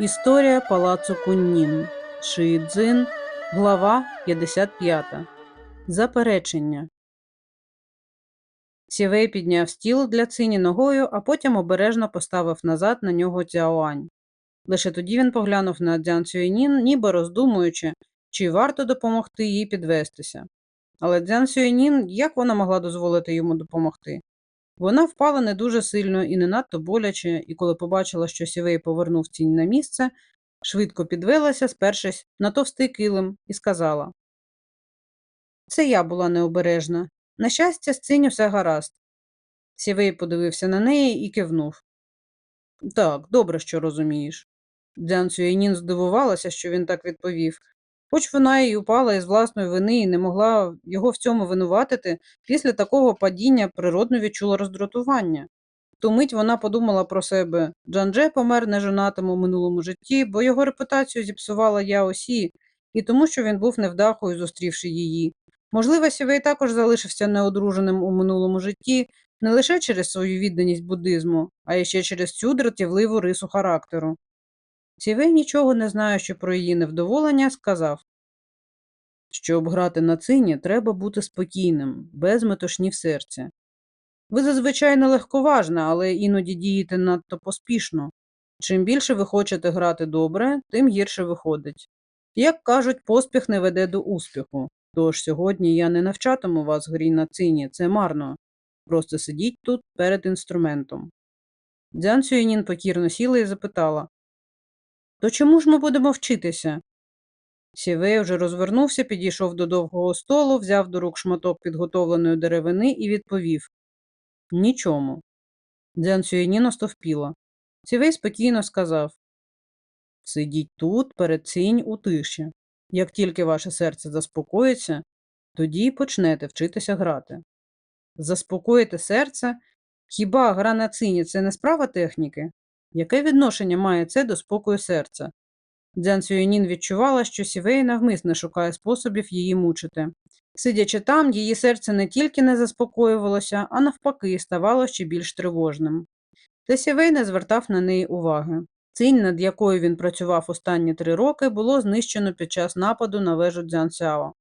Історія палацу Куннін. Шиїдзин. Глава 55. Заперечення. Сівей підняв стіл для цині ногою, а потім обережно поставив назад на нього Цяоань. Лише тоді він поглянув на Дзян Цюєнін, ніби роздумуючи, чи варто допомогти їй підвестися. Але Дзян Цюєнін, як вона могла дозволити йому допомогти? Вона впала не дуже сильно і не надто боляче, і коли побачила, що Сівей повернув тінь на місце, швидко підвелася, спершись на товстий килим, і сказала: Це я була необережна. На щастя, з циню все гаразд. Сівей подивився на неї і кивнув. Так, добре, що розумієш. Дзян Цюєнін здивувалася, що він так відповів, хоч вона й упала із власної вини і не могла його в цьому винуватити, після такого падіння природно відчула роздратування. Ту мить вона подумала про себе Джандже помер нежонатим у минулому житті, бо його репутацію зіпсувала Яо Сі, і тому, що він був невдахою, зустрівши її. Можливо, Сівей також залишився неодруженим у минулому житті не лише через свою відданість буддизму, а й ще через цю дратівливу рису характеру. Сівей, нічого не знаючи про її невдоволення, сказав Щоб грати на цині, треба бути спокійним, без метушні в серці. Ви зазвичай не легковажна, але іноді дієте надто поспішно. Чим більше ви хочете грати добре, тим гірше виходить. Як кажуть, поспіх не веде до успіху. Тож сьогодні я не навчатиму вас грі на цині, це марно. Просто сидіть тут перед інструментом. Дзян Сюєнін покірно сіла і запитала То чому ж ми будемо вчитися? Сівей вже розвернувся, підійшов до довгого столу, взяв до рук шматок підготовленої деревини і відповів Нічому. Дзян Сюєнін остовпіла. Сівей спокійно сказав Сидіть тут, перед цінь у тиші. Як тільки ваше серце заспокоїться, тоді й почнете вчитися грати. Заспокоїти серце? Хіба гра на цині це не справа техніки? Яке відношення має це до спокою серця? Дзян Сюєнін відчувала, що Сівей навмисне шукає способів її мучити. Сидячи там, її серце не тільки не заспокоювалося, а навпаки, ставало ще більш тривожним. Та Сівей не звертав на неї уваги. Цинь, над якою він працював останні три роки, було знищено під час нападу на вежу Дзянсяо.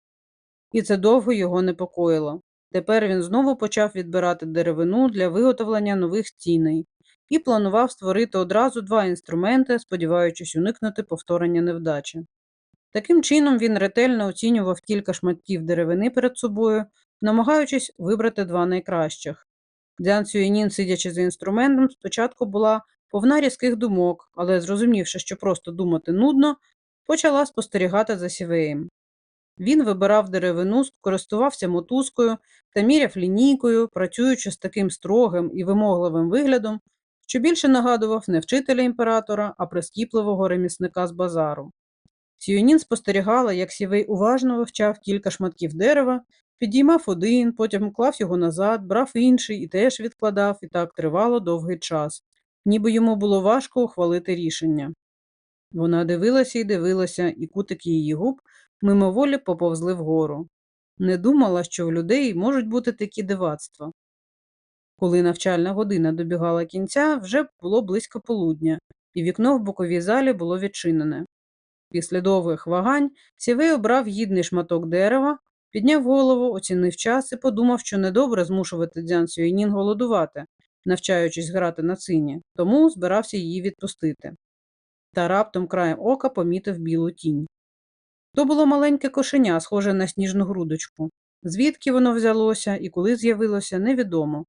І це довго його непокоїло. Тепер він знову почав відбирати деревину для виготовлення нових стіней і планував створити одразу два інструменти, сподіваючись уникнути повторення невдачі. Таким чином він ретельно оцінював кілька шматків деревини перед собою, намагаючись вибрати два найкращих. Дзян Цюєнін, сидячи за інструментом, спочатку була повна різких думок, але, зрозумівши, що просто думати нудно, почала спостерігати за сівеєм. Він вибирав деревину, користувався мотузкою та міряв лінійкою, працюючи з таким строгим і вимогливим виглядом, що більше нагадував не вчителя імператора, а прискіпливого ремісника з базару. Сіонін спостерігала, як сівей уважно вивчав кілька шматків дерева, підіймав один, потім клав його назад, брав інший і теж відкладав, і так тривало довгий час, ніби йому було важко ухвалити рішення. Вона дивилася і дивилася, і кутики її губ мимоволі поповзли вгору. Не думала, що в людей можуть бути такі дивацтва. Коли навчальна година добігала кінця, вже було близько полудня, і вікно в боковій залі було відчинене. Після довгих вагань сівей обрав гідний шматок дерева, підняв голову, оцінив час і подумав, що недобре змушувати Дзян Сюєнін голодувати, навчаючись грати на цині, тому збирався її відпустити. Та раптом краєм ока помітив білу тінь. То було маленьке кошеня, схоже на сніжну грудочку. Звідки воно взялося і коли з'явилося, невідомо.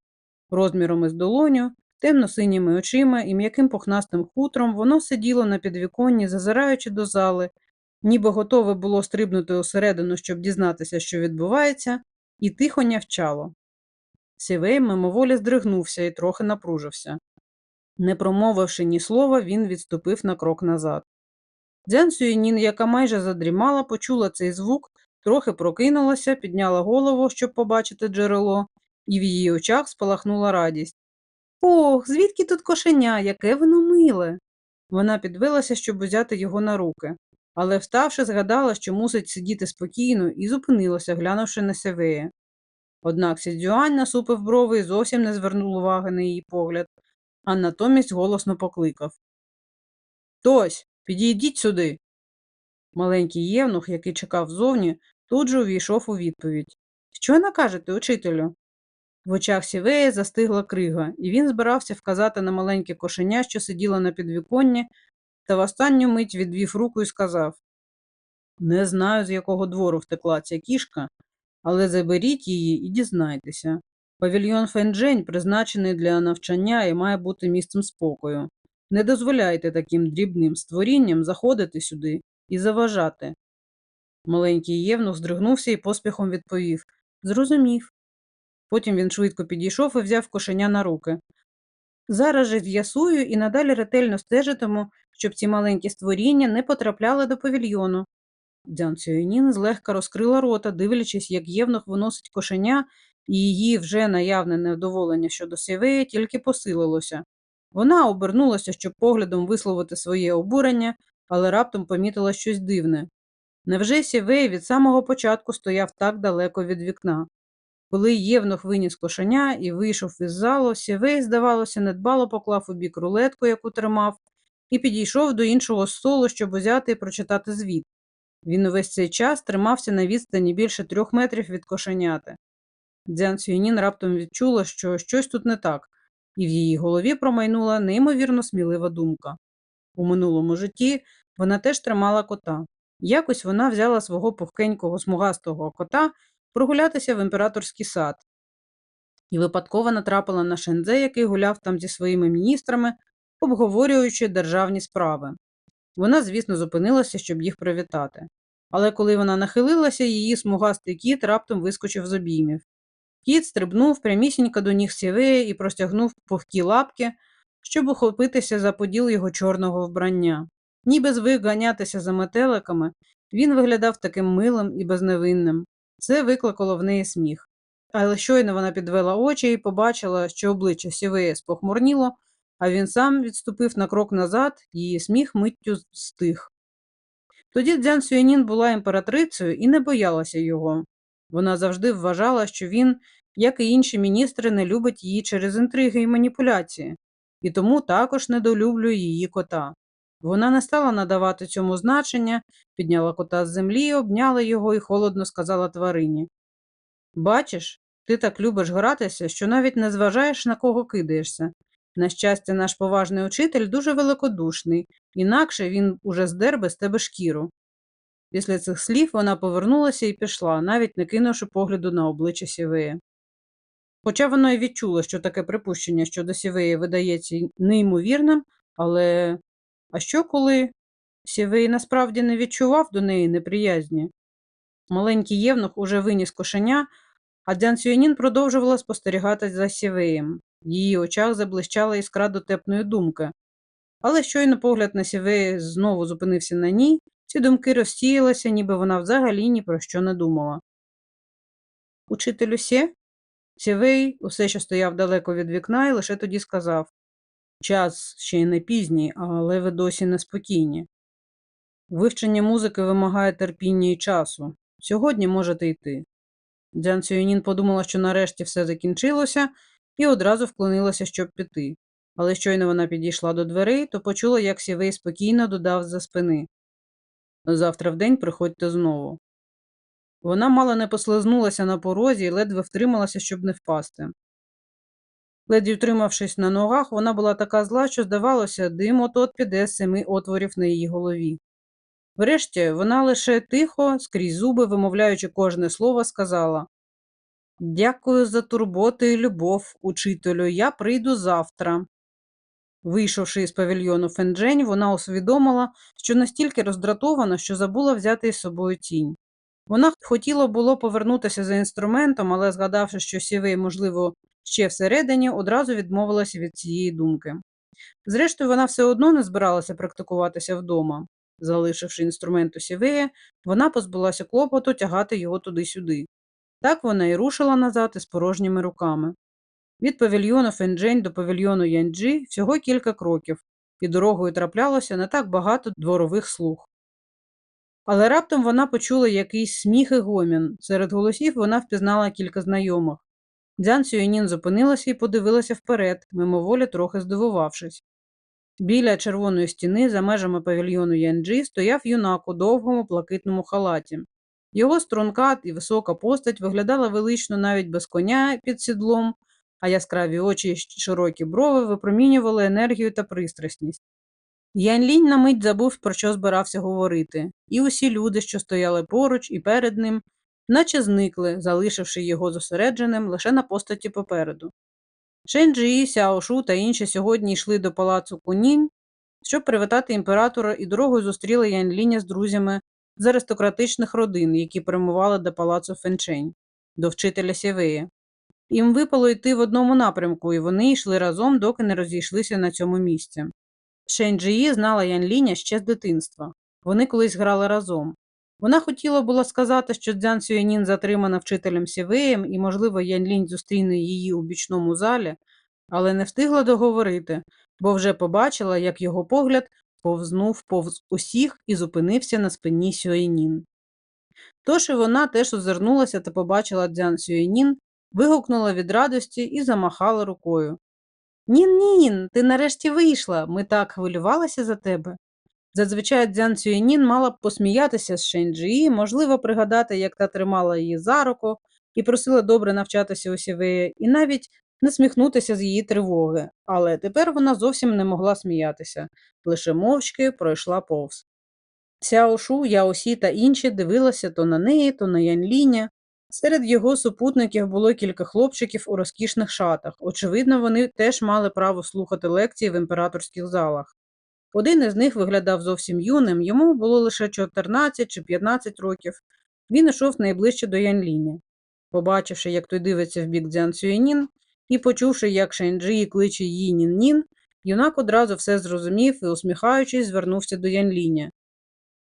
Розміром із долоню, темно-синіми очима і м'яким пухнастим хутром воно сиділо на підвіконні, зазираючи до зали, ніби готове було стрибнути усередину, щоб дізнатися, що відбувається, і тихо нявчало. Сівей мимоволі здригнувся і трохи напружився. Не промовивши ні слова, він відступив на крок назад. Дзян Сюєнін, яка майже задрімала, почула цей звук, трохи прокинулася, підняла голову, щоб побачити джерело, і в її очах спалахнула радість. Ох, звідки тут кошеня, яке воно миле. Вона підвелася, щоб узяти його на руки, але, вставши, згадала, що мусить сидіти спокійно, і зупинилася, глянувши на севея. Однак Сідзюань насупив брови і зовсім не звернув уваги на її погляд, а натомість голосно покликав Тось, підійдіть сюди. Маленький євнух, який чекав зовні, тут же увійшов у відповідь. Що накажете, учителю? В очах сівея застигла крига, і він збирався вказати на маленьке кошеня, що сиділо на підвіконні, та в останню мить відвів руку і сказав Не знаю, з якого двору втекла ця кішка, але заберіть її і дізнайтеся. Павільйон Фенджень призначений для навчання і має бути місцем спокою. Не дозволяйте таким дрібним створінням заходити сюди і заважати. Маленький євнух здригнувся і поспіхом відповів Зрозумів. Потім він швидко підійшов і взяв кошеня на руки. Зараз же з'ясую і надалі ретельно стежитиму, щоб ці маленькі створіння не потрапляли до павільйону. Дзян Цюєнін злегка розкрила рота, дивлячись, як євнух виносить кошеня, і її вже наявне невдоволення щодо сівея тільки посилилося. Вона обернулася, щоб поглядом висловити своє обурення, але раптом помітила щось дивне. Невже сівей від самого початку стояв так далеко від вікна? Коли Євнух виніс кошеня і вийшов із залу, сівей, здавалося, недбало поклав у бік рулетку, яку тримав, і підійшов до іншого столу, щоб узяти і прочитати звіт. Він увесь цей час тримався на відстані більше трьох метрів від кошеняти. Дзян Цюнін раптом відчула, що щось тут не так, і в її голові промайнула неймовірно смілива думка. У минулому житті вона теж тримала кота. Якось вона взяла свого пухкенького смугастого кота прогулятися в імператорський сад і випадково натрапила на Шензе, який гуляв там зі своїми міністрами, обговорюючи державні справи. Вона, звісно, зупинилася, щоб їх привітати. Але коли вона нахилилася, її смугастий кіт раптом вискочив з обіймів. Кіт стрибнув прямісінько до ніг сівея і простягнув пухкі лапки, щоб ухопитися за поділ його чорного вбрання. Ніби звик ганятися за метеликами, він виглядав таким милим і безневинним. Це викликало в неї сміх. Але щойно вона підвела очі і побачила, що обличчя сівея спохмурніло, а він сам відступив на крок назад, її сміх миттю стих. Тоді Дзян Сюєнін була імператрицею і не боялася його. Вона завжди вважала, що він, як і інші міністри, не любить її через інтриги і маніпуляції, і тому також недолюблює її кота. Вона не стала надавати цьому значення, підняла кота з землі, обняла його і холодно сказала тварині. Бачиш, ти так любиш гратися, що навіть не зважаєш, на кого кидаєшся. На щастя, наш поважний учитель дуже великодушний, інакше він уже здер би з тебе шкіру. Після цих слів вона повернулася і пішла, навіть не кинувши погляду на обличчя Сівея. Хоча вона й відчула, що таке припущення щодо Сівея видається неймовірним, але а що коли Сівей насправді не відчував до неї неприязні? Маленький євнух уже виніс кошеня, а Дзян Сюєнін продовжувала спостерігати за Сівеєм. В її очах заблищала іскра дотепної думки. Але щойно погляд на Сівея знову зупинився на ній, ці думки розсіялися, ніби вона взагалі ні про що не думала. Учителю Сє? Сівей усе ще стояв далеко від вікна і лише тоді сказав Час ще й не пізній, але ви досі неспокійні. Вивчення музики вимагає терпіння і часу. Сьогодні можете йти. Дзян Сюєнін подумала, що нарешті все закінчилося, і одразу вклонилася, щоб піти. Але щойно вона підійшла до дверей, то почула, як Сівей спокійно додав за спини. Завтра вдень приходьте знову. Вона мало не послизнулася на порозі і ледве втрималася, щоб не впасти. Ледь утримавшись на ногах, вона була така зла, що, здавалося, дим от-от піде з семи отворів на її голові. Врешті вона лише тихо, скрізь зуби, вимовляючи кожне слово, сказала Дякую за турботу і любов, учителю, я прийду завтра. Вийшовши із павільйону Фенджень, вона усвідомила, що настільки роздратована, що забула взяти із собою тінь. Вона хотіла було повернутися за інструментом, але, згадавши, що сівей, можливо, ще всередині, одразу відмовилася від цієї думки. Зрештою, вона все одно не збиралася практикуватися вдома. Залишивши інструмент у сівея, вона позбулася клопоту тягати його туди-сюди. Так вона і рушила назад із порожніми руками. Від павільйону Фенджень до павільйону Янджі всього кілька кроків, і дорогою траплялося не так багато дворових слуг. Але раптом вона почула якийсь сміх і гомін. Серед голосів вона впізнала кілька знайомих. Дзян Сюєнін зупинилася і подивилася вперед, мимоволі трохи здивувавшись. Біля червоної стіни за межами павільйону Янджі стояв юнак у довгому блакитному халаті. Його струнка і висока постать виглядала велично навіть без коня під сідлом, а яскраві очі й широкі брови випромінювали енергію та пристрасність. Янь-лінь на мить забув, про що збирався говорити, і усі люди, що стояли поруч і перед ним, наче зникли, залишивши його зосередженим лише на постаті попереду. Шенджі, Сяошу та інші сьогодні йшли до палацу Кунінь, щоб привітати імператора і дорогою зустріли Янь-ліня з друзями з аристократичних родин, які прямували до палацу Фенчень, до вчителя Сєвея. Їм випало йти в одному напрямку, і вони йшли разом, доки не розійшлися на цьому місці. Шенджії знала Ян Ліня ще з дитинства. Вони колись грали разом. Вона хотіла було сказати, що Дзян Сюєнін затримана вчителем Сєвеєм, і, можливо, Ян Лінь зустріне її у бічному залі, але не встигла договорити, бо вже побачила, як його погляд повзнув повз усіх і зупинився на спині Сюєнін. Тож і вона теж озирнулася та побачила Дзян Сюєнін, вигукнула від радості і замахала рукою. Нін-нін, ти нарешті вийшла. Ми так хвилювалися за тебе. Зазвичай Дзян Цюєнін мала б посміятися з Шенджії, можливо, пригадати, як та тримала її за руку і просила добре навчатися у Сівеї, і навіть не сміхнутися з її тривоги, але тепер вона зовсім не могла сміятися, лише мовчки пройшла повз. Сяошу, Яосі та інші дивилися то на неї, то на Янліня. Серед його супутників було кілька хлопчиків у розкішних шатах. Очевидно, вони теж мали право слухати лекції в імператорських залах. Один із них виглядав зовсім юним, йому було лише 14 чи 15 років. Він йшов найближче до Янліня. Побачивши, як той дивиться в бік Дзян Цюєнін, і почувши, як Шенджі кличе її Нін-Нін, юнак одразу все зрозумів і, усміхаючись, звернувся до Янліня.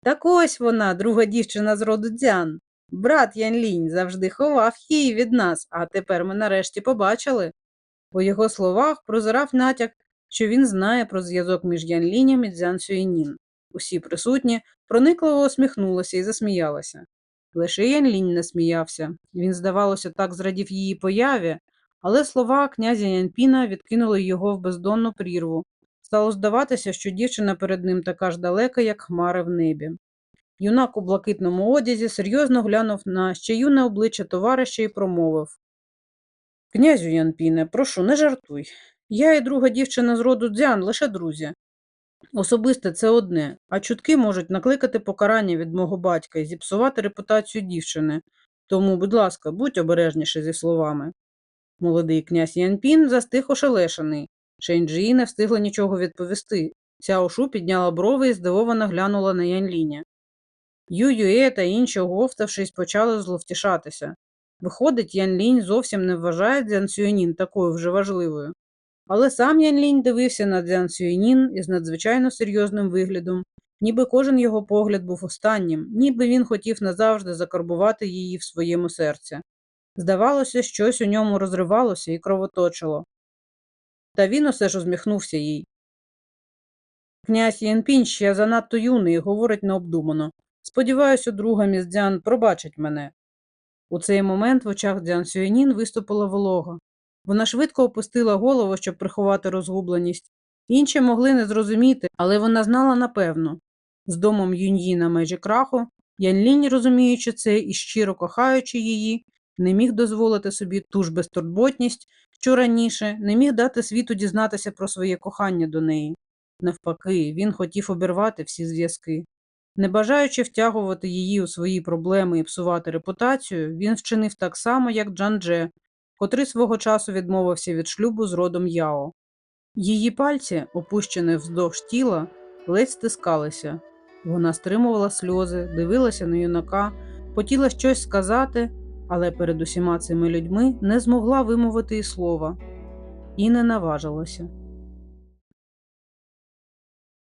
Так ось вона, друга дівчина з роду Дзян. Брат Янлінь завжди ховав її від нас, а тепер ми нарешті побачили. У його словах прозирав натяк, що він знає про зв'язок між Янлінем і Дзян Сюєнін. Усі присутні проникливо усміхнулися і засміялися. Лише Янлінь не сміявся. Він, здавалося, так зрадів її появі, але слова князя Янпіна відкинули його в бездонну прірву. Стало здаватися, що дівчина перед ним така ж далека, як хмари в небі. Юнак у блакитному одязі серйозно глянув на ще юне обличчя товариша і промовив Князю Янпіне, прошу, не жартуй. Я і друга дівчина з роду дзян лише друзі. Особисте це одне, а чутки можуть накликати покарання від мого батька і зіпсувати репутацію дівчини. Тому, будь ласка, будь обережніше зі словами. Молодий князь Янпін застиг ошелешений. Шенджі не встигла нічого відповісти. Цяошу підняла брови і здивовано глянула на Янліня. Ю-Ює та інші, оговтавшись, почали зловтішатися. Виходить, Ян Лінь зовсім не вважає Дзян Сюєнін такою вже важливою. Але сам Ян Лінь дивився на Дзян Сюєнін із надзвичайно серйозним виглядом, ніби кожен його погляд був останнім, ніби він хотів назавжди закарбувати її в своєму серці. Здавалося, щось у ньому розривалося і кровоточило. Та він усе ж усміхнувся їй. Князь Янпінь ще занадто юний говорить необдумано. Сподіваюся, друга міс Дзян пробачить мене. У цей момент в очах Дзян Сюєнін виступила волога. Вона швидко опустила голову, щоб приховати розгубленість. Інші могли не зрозуміти, але вона знала напевно. З домом Юньї на межі краху, Янлінь, розуміючи це і щиро кохаючи її, не міг дозволити собі ту ж безтурботність, що раніше не міг дати світу дізнатися про своє кохання до неї. Навпаки, він хотів обірвати всі зв'язки. Не бажаючи втягувати її у свої проблеми і псувати репутацію, він вчинив так само, як Джан Дже, котрий свого часу відмовився від шлюбу з родом Яо. Її пальці, опущені вздовж тіла, ледь стискалися. Вона стримувала сльози, дивилася на юнака, хотіла щось сказати, але перед усіма цими людьми не змогла вимовити і слова і не наважилася.